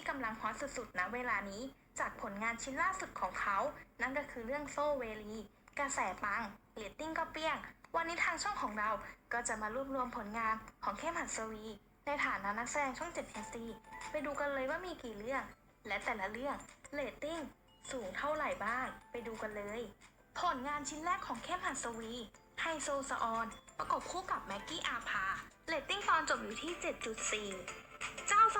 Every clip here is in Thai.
ที่กำลังฮอตสุดๆณเวลานี้ จากผลงานชิ้นล่าสุดของเขา นั่นก็คือเรื่องโซเวลี กระแสปังเรตติ้งก็เปี้ยง วันนี้ทางช่องของเราก็จะมารวบรวมผลงานของเข้มหัสวี ในฐานะนักแสดงช่อง7 HD ไปดูกันเลยว่ามีกี่เรื่อง และแต่ละเรื่องเรตติ้งสูงเท่าไหร่บ้าง ไปดูกันเลย ผลงานชิ้นแรกของเข้มหัสวีไฮโซสออน ประกบคู่กับแม็กกี้อาภาเรตติ้งตอนจบอยู่ที่ 7.4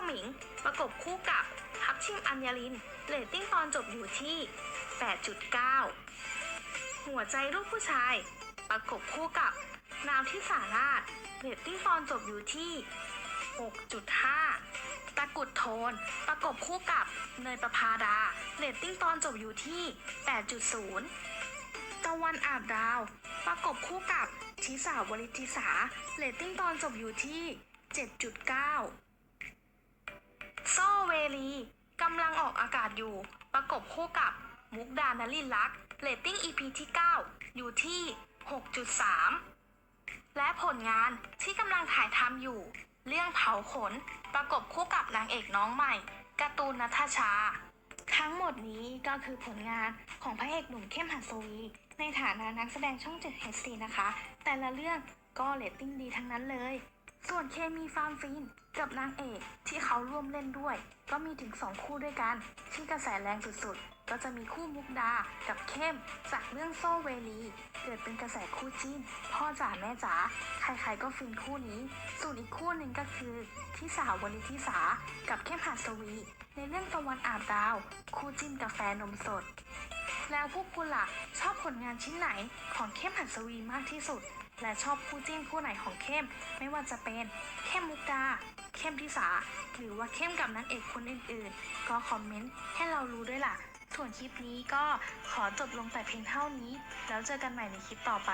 เจ้าสมิง ประกบคู่กับทับชิมอัญญลินเรตติ้งตอนจบอยู่ที่ 8.9 หัวใจลูกผู้ชาย ประกบคู่กับนาวที่สาราชเรตติ้งตอนจบอยู่ที่ 6.5 ตะกุดโทน ประกบคู่กับเนยประพาดาเรตติ้งตอนจบอยู่ที่ 8.0 ตะวันอาบดาว ประกบคู่กับชิสาวริธิสาเรตติ้งตอนจบอยู่ที่ 7.9 เรลีกำลังออกอากาศอยู่ ประกบคู่กับมุกดานลินลักษ์เรตติ้ง EP ที่ 9 อยู่ที่ 6.3 และผลงานที่กำลังถ่ายทำอยู่ เรื่องเผาขน ประกบคู่กับนางเอกน้องใหม่การ์ตูนนัทชา ทั้งหมดนี้ก็คือผลงานของพระเอกหนุ่มเข้มหัสวี ในฐานะนักแสดงช่อง 7 HD นะคะ แต่ละเรื่อง ก็เรตติ้งดีทั้งนั้นเลย ส่วนเคมีฟาร์มฟินกับนางเอกที่เขาร่วมเล่นด้วย ก็มีถึง 2 คู่ด้วยกัน ที่กระแสแรงสุดๆ ก็จะมีคู่มุกดากับเข้ม จากเรื่องโซเวลี เกิดเป็นกระแสคู่จิ้น พ่อจ๋าแม่จ๋าใครๆก็ฟินคู่นี้ ส่วนอีกคู่หนึ่งก็คือที่สาววลิทิสากับเข้มหัสวี ในเรื่องตะวันอาบดาว คู่จิ้นกาแฟนมสดแล้วพวกคุณล่ะชอบผลงานชิ้นไหนของเข้มหัสวีมากที่สุด และชอบคู่จิ้นคู่ไหนของเข้ม ไม่ว่าจะเป็นเข้มมุกดาเข้มทิสา หรือว่าเข้มกับนางเอกคนอื่นๆ ก็คอมเมนต์ให้เรารู้ด้วยล่ะ ส่วนคลิปนี้ก็ขอจบลงแต่เพียงเท่านี้ แล้วเจอกันใหม่ในคลิปต่อไป